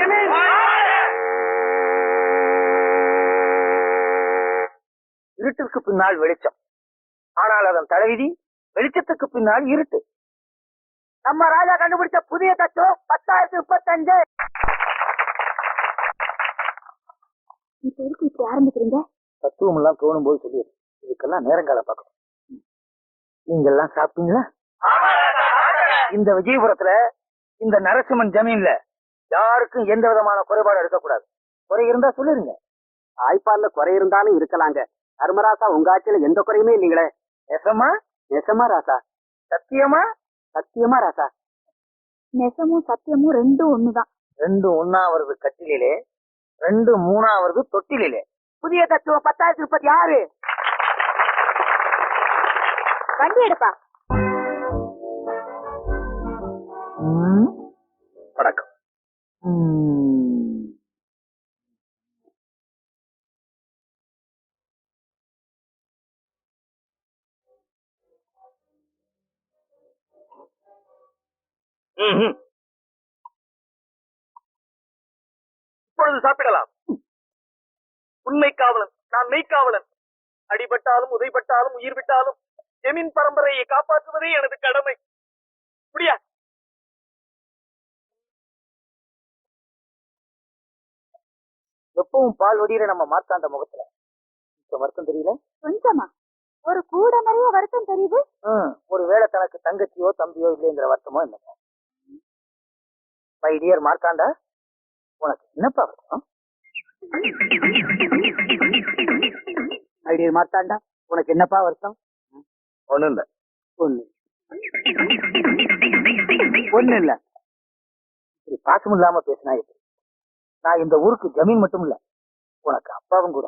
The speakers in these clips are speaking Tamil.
ஜமீன் இருட்டுக்கு பின்னால் வெளிச்சம். ஆனால் அதன் தலைவிதி வெளிச்சத்துக்கு பின்னால் இருட்டு. நம்ம ராஜா கண்டுபிடிச்ச புதிய தத்துவம் பத்தாயிரத்தி முப்பத்தஞ்சு. இப்ப எதுக்கு இப்படி ஆரம்பிக்கிறீங்க? தத்துவம் எல்லாம் தோணும் போது சொல்லி இதுக்கெல்லாம் நேரங்காலம் பார்க்கணும் நீங்க எல்லாம் சாப்பிட்டீங்களா இந்த விஜயபுரத்துல இந்த நரசிம்மன் ஜமீன்ல யாருக்கும் எந்த விதமான குறைபாடும் இருக்கக்கூடாது. குறை இருந்தா சொல்லிருங்க. தாய்ப்பால்ல குறை இருந்தாலும் இருக்கலாங்க. தர்மராசா உங்க ஆட்சியில எந்த குறையுமே இல்லைங்களே? நெசமா? நெசமா ராசா. சத்தியமா? சத்தியமா ராசா. நெசமும் சத்தியமும் ரெண்டும் ஒண்ணுதான். ரெண்டு ஒன்னா வருது கட்டிலே ரெண்டு மூணா வருது தொட்டிலே புதிய தத்துவம் பத்தாயிரத்தி முப்பத்தி ஆறு. வண்டி எடுப்பா. இப்பொழுது சாப்பிடலாம். உண்மை காவலன் நான் மெய்க்காவலன். அடிபட்டாலும் உதைப்பட்டாலும் உயிர் விட்டாலும் ஜெமீன் பரம்பரையை காப்பாற்றுவதே எனது கடமை. முடியா? எப்பவும் பால் வடிகிற நம்ம மார்த்தாண்ட முகத்துல. இப்ப வருத்தம் தெரியல கொஞ்சமா. ஒரு கூட நிறைய வருத்தம் தெரியுது? ம், ஒருவேளை தனக்கு தங்கச்சியோ தம்பியோ இல்லைங்கிற வருத்தமோ என்னமோ. மை டியர் மார்த்தாண்டா உனக்கு என்னப்பா வருத்தம்? ஐடியர் மாத்தாண்டா உனக்கு என்னப்பா வருஷம் ஒண்ணும் இல்ல ஒண்ணு. ஒண்ணு இல்ல பாசம் இல்லாம பேசினா எப்படி? நான் இந்த ஊருக்கு ஜமீன் மட்டும் இல்ல உனக்கு அப்பாவும் கூட.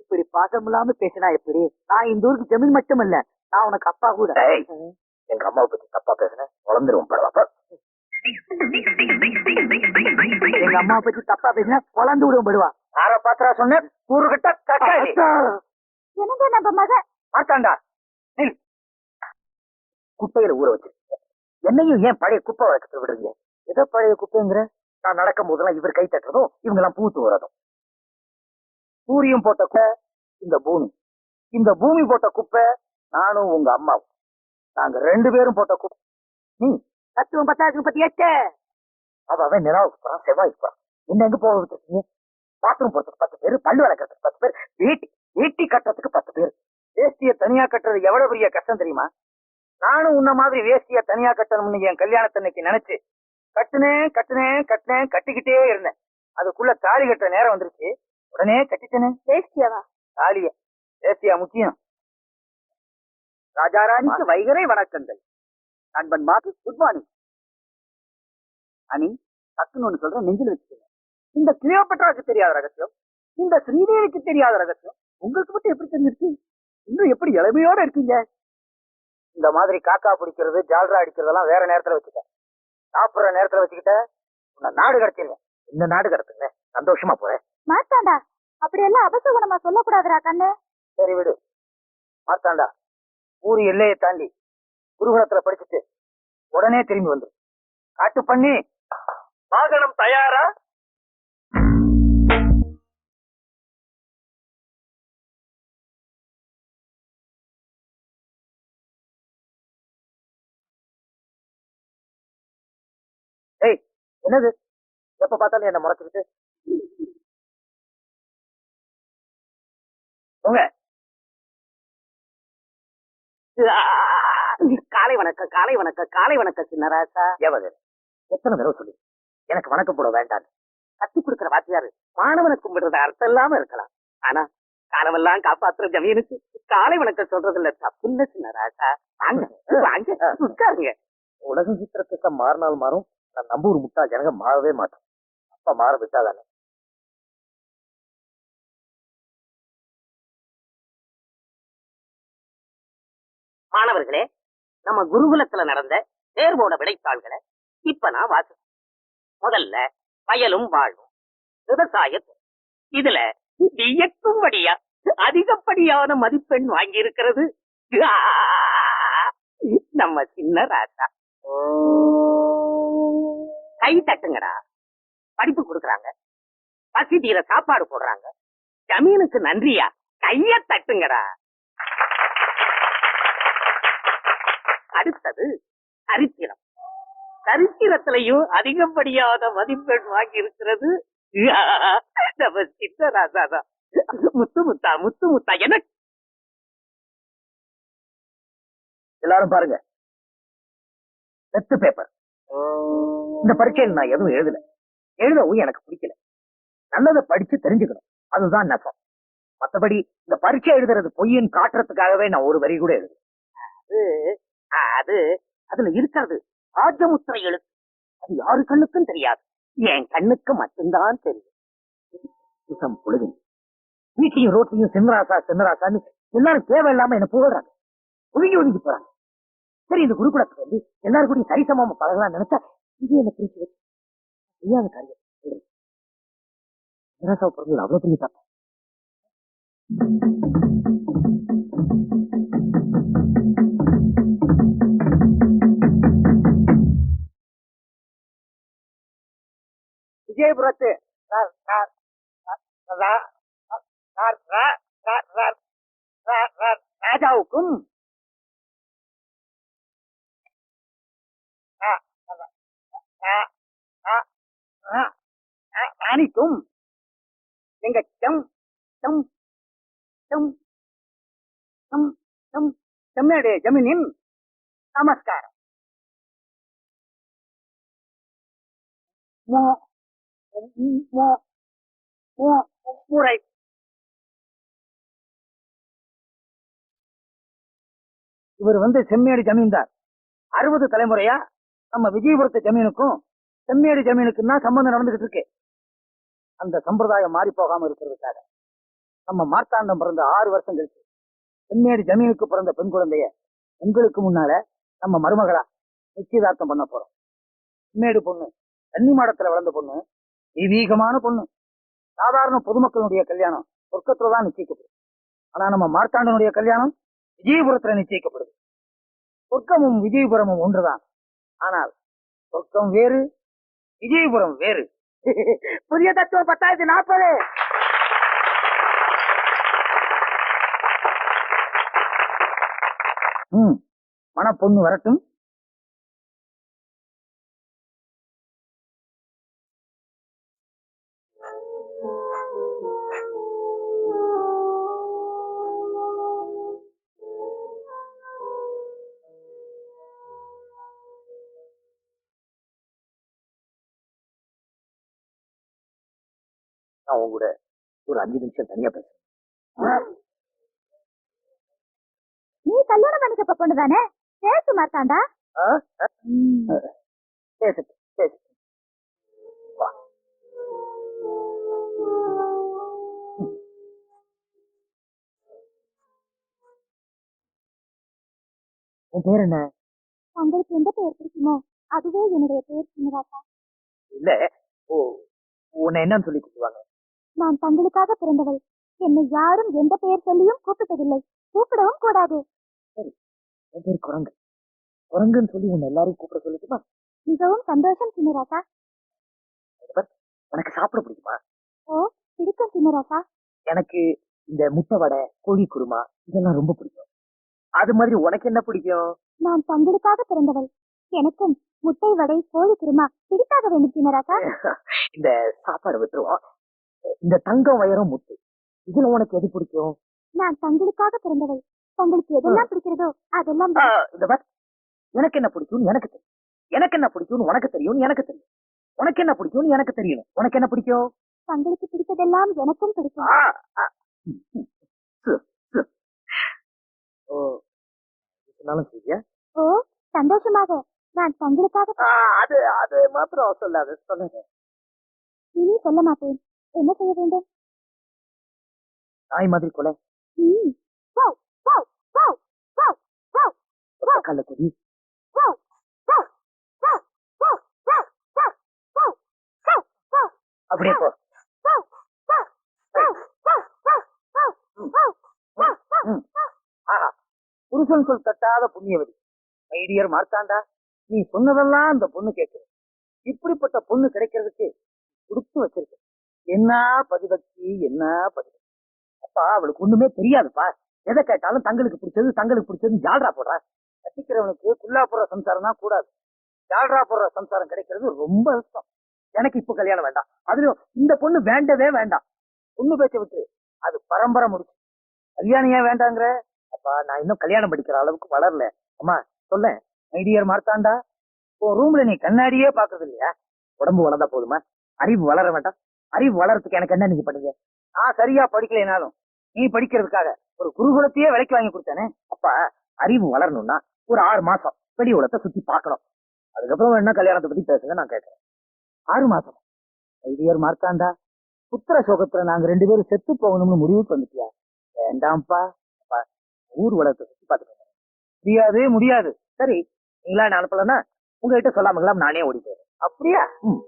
இப்படி பாசம் இல்லாம பேசினா எப்படி? நான் இந்த ஊருக்கு ஜமீன் மட்டும் இல்ல நான் உனக்கு அப்பா கூட. எங்க அம்மாவை பத்தி தப்பா பேசுனேன் குழந்துருவோம் பரவாப்பா எங்க அம்மாவை பத்தி தப்பா பேசினா குழந்து விடுவோம் படுவா. யார பாத்திரா சொன்னேன் என்னங்க நம்ம மக? மாட்டாண்டா நில். குப்பையில ஊற வச்சு என்னையும் ஏன் பழைய குப்பை வழக்கத்துல விடுறீங்க? ஏதோ பழைய குப்பைங்கிற? நான் நடக்கும் போதெல்லாம் இவர் கை தட்டுறதும் இவங்க எல்லாம் பூத்து வரதும் சூரியன் போட்ட குப்பை இந்த பூமி. இந்த பூமி போட்ட குப்பை நானும் உங்க அம்மாவும். நாங்க ரெண்டு பேரும் போட்ட குப்பை. நீ தத்துவம் பத்தாயிரத்தி முப்பத்தி எட்டு. அவ அவன் நிலாவுக்கு போறான் செவ்வாய்க்கு போறான் என்ன எங்க போக விட்டுருக்கீங்க? பாத்ரூம் போறதுக்கு பத்து பேர் பல்லு வளர்க்கறதுக்கு பத்து பேர் வேட்டி வேட்டி கட்டுறதுக்கு பத்து பேர். வேஷ்டிய தனியா கட்டுறது எவ்வளவு பெரிய கஷ்டம் தெரியுமா? நானும் உன்ன மாதிரி வேஷ்டிய தனியா கட்டணும்னு என் கல்யாணத்தன்னைக்கு நினைச்சு கட்டுனேன் கட்டுனேன் கட்டினேன் கட்டிக்கிட்டே இருந்தேன். அதுக்குள்ள தாலி கட்டுற நேரம் வந்துருச்சு. உடனே கட்டிட்டேனே. வேஷ்டியாவா? தாலிய. வேஷ்டியா முக்கியம். ராஜாராணிக்கு வைகரை வணக்கங்கள். நண்பன் மாத்து குட் மார்னிங் அனி டக்குன்னு ஒண்ணு சொல்றேன் நெஞ்சில் வச்சுக்கோங்க. இந்த கிளியோபட்ராக்கு தெரியாத ரகசியம் இந்த ஸ்ரீதேவிக்கு தெரியாத ரகசியம் உங்களுக்கு மட்டும் எப்படி தெரிஞ்சிருக்கு? இன்னும் எப்படி இளமையோட இருக்கீங்க? இந்த மாதிரி காக்கா பிடிக்கிறது ஜால்ரா அடிக்கிறதெல்லாம் வேற நேரத்துல வச்சுக்க சாப்பிடுற நேரத்துல வச்சுக்கிட்ட உன்னை நாடு கடத்திடுவேன். இந்த நாடு கடத்துங்க. சந்தோஷமா போறேன் மாத்தாண்டா அப்படியெல்லாம் அபசகுணமா சொல்லக்கூடாதுடா கண்ணு. சரி விடு. மாத்தாண்டா ஊர் எல்லையை தாண்டி குருகுலத்துல படிச்சுட்டு உடனே திரும்பி வந்து காட்டு பண்ணி. வாகனம் தயாரா? என்னது? எப்ப பார்த்தாலும் என்ன முறைச்சுக்கிட்டு? உங்க. காலை வணக்கம் காலை வணக்கம் காலை வணக்கம் சின்னராசா. எவது எத்தனை தடவை சொல்லி? எனக்கு வணக்கம் போட வேண்டாம். கத்து கொடுக்கிற வாத்தியாரு மாணவனை கும்பிடுறது அர்த்தம் இல்லாம இருக்கலாம். ஆனா காலமெல்லாம் காப்பாத்துற ஜமீனுக்கு. காலை வணக்கம் சொல்றதுல தப்பு இல்ல சின்னராசா. வாங்க வாங்க உட்காருங்க. உலகம் சித்திரத்துக்கு மாறினால் மாறும். நான் நம்ப ஒரு முட்டா ஜனங்க மாறவே மாட்டோம். அப்பா மாற விட்டாதானே மாணவர்களே நம்ம குருகுலத்துல நடந்த தேர்வோட விடைத்தாள்களை இப்ப நான் வாசி முதல்ல வயலும் வாழும் விவசாயத்துறை இதுல வியக்கும்படியா அதிகப்படியான மதிப்பெண் வாங்கி இருக்கிறது நம்ம சின்ன ராசா கை தட்டுங்கடா. படிப்பு கொடுக்குறாங்க. பசி தீர சாப்பாடு போடுறாங்க. ஜமீனுக்கு நன்றியா? கைய தட்டுங்கடா. அடுத்தது சரித்திரம். சரித்திரத்திலையும் அதிகப்படியாத மதிப்பெண் வாங்கி இருக்கிறது நம்ம சித்தராசா தான் முத்து முத்தா முத்து முத்தா என்ன? எல்லாரும் பாருங்க. வெத்து பேப்பர் இந்த பரீட்சையில் நான் எதுவும் எழுதல. எழுதவும் எனக்கு பிடிக்கல. நல்லதை படிச்சு தெரிஞ்சுக்கணும். அதுதான் நெசம். மத்தபடி இந்த பரீட்சை எழுதுறது பொய்யின் காட்டுறதுக்காகவே நான் ஒரு வரி கூட எழுது அது அது அதுல இருக்கிறது ராஜமுத்திரை எழுத்து. அது யாரு கண்ணுக்கும் தெரியாது. என் கண்ணுக்கு மட்டும்தான் தெரியும். சுசம் வீட்டையும் ரோட்லையும் சின்னராசா சின்னராசான்னு எல்லாரும் தேவையில்லாம என்ன புகழ்றாங்க. ஒதுங்கி ஒதுங்கி போறாங்க. சரி இந்த குருகுலத்துக்கு வந்து எல்லாரும் கூடயும் சரிசமமா பழகலாம் நினைச்சா இந்தியாவில் பிரிச்சு வச்சு செய்யாத காரியம் மதராசாவை பிறந்தது அவ்வளவு பெரிய தப்பா விஜயபுரத்து ராஜாவுக்கும் அனைத்தும் எங்க செம் செம் செம் செம் செம் செம்மேடு ஜமீனின் நமஸ்காரம். மோ மோ மோ முறை இவர் வந்து செம்மேடு ஜமீன்தார். அறுபது தலைமுறையா நம்ம விஜயபுரத்து ஜமீனுக்கும் செம்மேடு ஜமீனுக்கும் தான் சம்பந்தம் நடந்துகிட்டு இருக்கு. அந்த சம்பிரதாயம் மாறி போகாம இருக்கிறதுக்காக. நம்ம மார்த்தாண்டம் பிறந்த ஆறு வருஷம் கழிச்சு செம்மேடு ஜமீனுக்கு பிறந்த பெண் குழந்தைய உங்களுக்கு முன்னால நம்ம மருமகளா நிச்சயதார்த்தம் பண்ண போறோம். செம்மேடு பொண்ணு தண்ணி மாடத்துல வளர்ந்த பொண்ணு தெய்வீகமான பொண்ணு. சாதாரண பொதுமக்களுடைய கல்யாணம் சொர்க்கத்துல தான் நிச்சயிக்கப்படுது. ஆனா நம்ம மார்த்தாண்டனுடைய கல்யாணம் விஜயபுரத்துல நிச்சயிக்கப்படுது. சொர்க்கமும் விஜயபுரமும் ஒன்றுதான். ஆனால் சொர்க்கம் வேறு விஜயபுரம் வேறு. புதிய தத்துவம் பத்தாயிரத்தி நாற்பது. ம். மணப்பொண்ணு வரட்டும். நான் உங்க கூட ஒரு அஞ்சு நிமிஷம் தனியா பேசுறேன். நீ கல்யாணம் பண்ணிக்கப்ப பொண்ணுதானே பேசு மாட்டாண்டா ஆ? ஆ? பேசட்டு பேசட்டு வா. உன் பேர் என்ன? தங்களுக்கு எந்த பெயர் பிடிக்குமோ அதுவே என்னுடைய பெயர் சின்னராசா இல்ல ஓ உன்னை என்னன்னு சொல்லி கூப்பிடுவாங்க. நான் தங்களுக்காக பிறந்தவள். என்னை யாரும் எந்த பெயர் சொல்லியும் கூப்பிட்டதில்லை. கூப்பிடவும் கூடாது. என் பேர் குரங்கு. குரங்குன்னு சொல்லி உன்னை எல்லாரும் கூப்பிட சொல்லிட்டுமா மிகவும் சந்தோஷம் சின்னராசா உனக்கு சாப்பிட பிடிக்குமா? ஓ பிடிக்கும் சின்னராசா எனக்கு இந்த முட்டை வடை கோழி குருமா இதெல்லாம் ரொம்ப பிடிக்கும். அது மாதிரி உனக்கு என்ன பிடிக்கும்? நான் தங்களுக்காக பிறந்தவள். எனக்கும் முட்டை வடை கோழி குருமா பிடிக்காத வேண்டும் சின்னராசா இந்த சாப்பாடு விட்டுருவோம். இந்த தங்கம் வயரும் முத்து. இதுல உனக்கு எது பிடிக்கும்? நான் தங்களுக்காக பிறந்தவள். தங்களுக்கு எதெல்லாம் பிடிக்கிறதோ அதெல்லாம் இந்த பார். எனக்கு என்ன பிடிக்கும்னு எனக்கு தெரியும். எனக்கு என்ன பிடிக்கும்னு உனக்கு தெரியும்னு எனக்கு தெரியும். உனக்கு என்ன பிடிக்கும்னு எனக்கு தெரியணும். உனக்கு என்ன பிடிக்கும்? தங்களுக்கு பிடித்ததெல்லாம் எனக்கும் பிடிக்கும். ஓ ஓ சந்தோஷமாக. நான் தங்களுக்காக அது அது மாத்திரம் சொல்லாது சொல்லாது இனி சொல்ல மாட்டேன். என்ன செய்ய வேண்டும் நாய் மாதிரி கொலை கள்ளக்குடி அப்படியே போ புருஷன் சொல் தட்டாத புண்ணியவதி மைடியர் மார்த்தாண்டா நீ சொன்னதெல்லாம் அந்த பொண்ணு கேட்குற இப்படிப்பட்ட பொண்ணு கிடைக்கிறதுக்கு கொடுத்து வச்சிருக்க என்ன பதிபக்தி? என்ன பதிபக்தி? அப்பா அவளுக்கு ஒண்ணுமே தெரியாதுப்பா. எதை கேட்டாலும் தங்களுக்கு பிடிச்சது தங்களுக்கு பிடிச்சது ஜால்ரா போடுறா? கட்டிக்கிறவனுக்கு குல்லா போடுற சம்சாரம் தான் கூடாது. ஜால்ரா போடுற சம்சாரம் கிடைக்கிறது ரொம்ப கஷ்டம். எனக்கு இப்ப கல்யாணம் வேண்டாம். அதுலயும் இந்த பொண்ணு வேண்டவே வேண்டாம். பொண்ணு பேச்ச விட்டு அது பரம்பரை முடிச்சு. கல்யாணம் ஏன் வேண்டாங்கிற? அப்பா நான் இன்னும் கல்யாணம் படிக்கிற அளவுக்கு வளரல. அம்மா சொல்ல ஐடியர் மார்த்தாண்டா உன் ரூம்ல நீ கண்ணாடியே பாக்குறது இல்லையா உடம்பு வளர்ந்தா போதுமா? அறிவு வளர வேண்டாம். அறிவு வளர்றதுக்கு எனக்கு என்ன நீங்க பண்ணுங்க? நான் சரியா படிக்கலைனாலும் நீ படிக்கிறதுக்காக ஒரு குருகுலத்தையே விலைக்கு வாங்கி கொடுத்தானே அப்ப அறிவு வளரணும்னா ஒரு ஆறு மாசம் வெளி உலகத்தை சுத்தி பார்க்கணும். அதுக்கப்புறம் என்ன கல்யாணத்தை பத்தி பேசுங்க நான் கேட்கறேன். ஆறு மாசம். ஐடியர் மார்க்காண்டா புத்திர சோகத்துல நாங்க ரெண்டு பேரும் செத்து போகணும்னு முடிவுக்கு வந்துட்டியா? வேண்டாம்ப்பா. அப்பா ஊர் உலகத்தை சுத்தி பார்த்துக்கோங்க. முடியாது முடியாது. சரி நீங்களா என்ன அனுப்பலன்னா உங்ககிட்ட சொல்லாமலாம் நானே ஓடி போயிடுறேன். அப்படியா? ம்.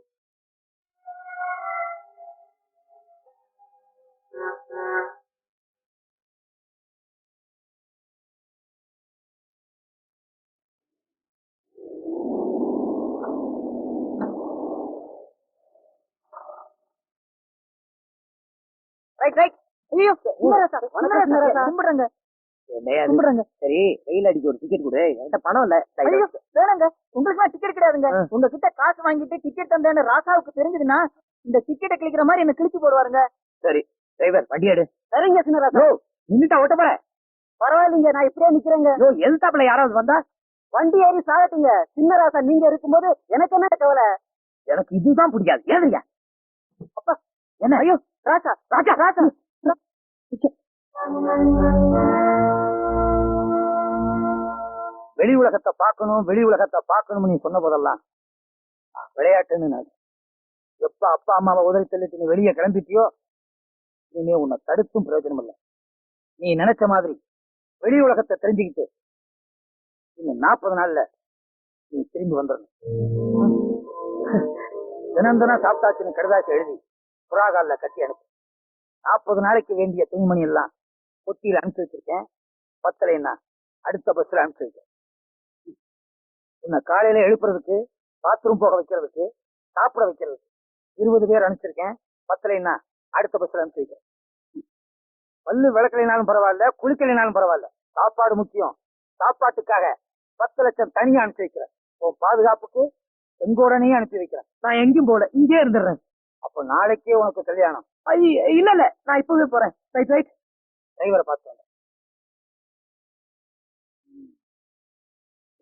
ரைட் ரைட் ஐயோ கும்பிடுறேங்க. சரி வெயில் அடிக்க ஒரு டிக்கெட் கொடு. என்கிட்ட பணம் இல்ல. வேணாங்க. உங்களுக்கு டிக்கெட் கிடையாதுங்க. உங்ககிட்ட காசு வாங்கிட்டு டிக்கெட் தந்தேன்னு ராசாவுக்கு தெரிஞ்சதுன்னா இந்த டிக்கெட்டை கிழிக்கிற மாதிரி என்ன கிழிச்சு போடுவாருங்க. சரி டிரைவர் வண்டி எடு. சரிங்க சின்னராசா நின்னுட்டா ஓட்ட போற? பரவாயில்லைங்க நான் இப்படியே நிக்கிறேங்க. யோ எதிர்த்தாப்புல யாராவது வந்தா? வண்டி ஏறி சாகட்டுங்க. சின்னராசா நீங்க இருக்கும்போது எனக்கு என்ன கவலை? எனக்கு இதுதான் பிடிக்காது. ஏதுங்க அப்பா என்ன? ஐயோ ராஜா ராஜா ராஜா. வெளி உலகத்தை பார்க்கணும் வெளி உலகத்தை பார்க்கணும்னு நீ சொன்ன போதெல்லாம் விளையாட்டுன்னு நான் எப்ப அப்பா அம்மாவை உதவி தள்ளிட்டு நீ வெளியே கிளம்பிட்டியோ இனிமே உன்னை தடுத்தும் பிரயோஜனம் இல்லை நீ நினைச்ச மாதிரி வெளி உலகத்தை தெரிஞ்சுக்கிட்டு இன்னும் நாற்பது நாள்ல நீ திரும்பி வந்துடணும். தினம் தினம் சாப்பிட்டாச்சுன்னு கடுதாச்சு எழுதி புறாகால கட்டி அனுப்பு நாற்பது நாளைக்கு வேண்டிய துணிமணி எல்லாம் பொட்டியில் அனுப்பிச்சு வச்சிருக்கேன். பத்தலைன்னா அடுத்த பஸ்ல அனுப்பிச்சு வைக்கிறேன் உன்னை காலையில எழுப்புறதுக்கு பாத்ரூம் போக வைக்கிறதுக்கு சாப்பிட வைக்கிறதுக்கு இருபது பேர் அனுப்பிச்சிருக்கேன். பத்தலைன்னா அடுத்த பஸ்ல அனுப்பிச்சு வைக்கிறேன் பல்லு விளக்கலைனாலும் பரவாயில்ல குளிக்கலைனாலும் பரவாயில்ல. சாப்பாடு முக்கியம். சாப்பாட்டுக்காக பத்து லட்சம் தனியா அனுப்பிச்சு வைக்கிறேன். பாதுகாப்புக்கு செங்கோடனையும் அனுப்பி வைக்கிறேன். நான் எங்கேயும் போல இங்கே இருந்துடுறேன். அப்ப நாளைக்கே உனக்கு கல்யாணம். இல்ல இல்ல. நான் இப்பவே போறேன். ரைட் ரைட் டிரைவரை பார்த்து வந்தேன்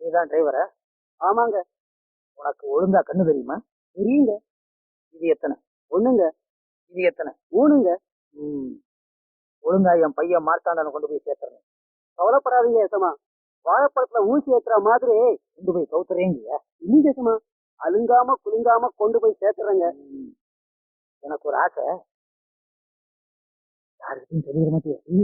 நீதான் டிரைவரா ஆமாங்க. உனக்கு ஒழுங்கா கண்ணு தெரியுமா? தெரியுங்க. இது எத்தனை? ஒண்ணுங்க. இது எத்தனை? மூணுங்க. ம். ஒழுங்கா என் பையன் மார்த்தாண்டனை கொண்டு போய் சேர்த்துறேன் கவலைப்படாதீங்க ஏசமா வாழைப்பழத்துல ஊசி ஏத்துற மாதிரி கொண்டு போய் கவுத்துறேங்க இல்லைங்க ஏசமா அழுங்காம குலுங்காம கொண்டு போய் சேர்த்துறேங்க. எனக்கு ஒரு ஆசை. யாருக்கும் தெரியுற மாதிரி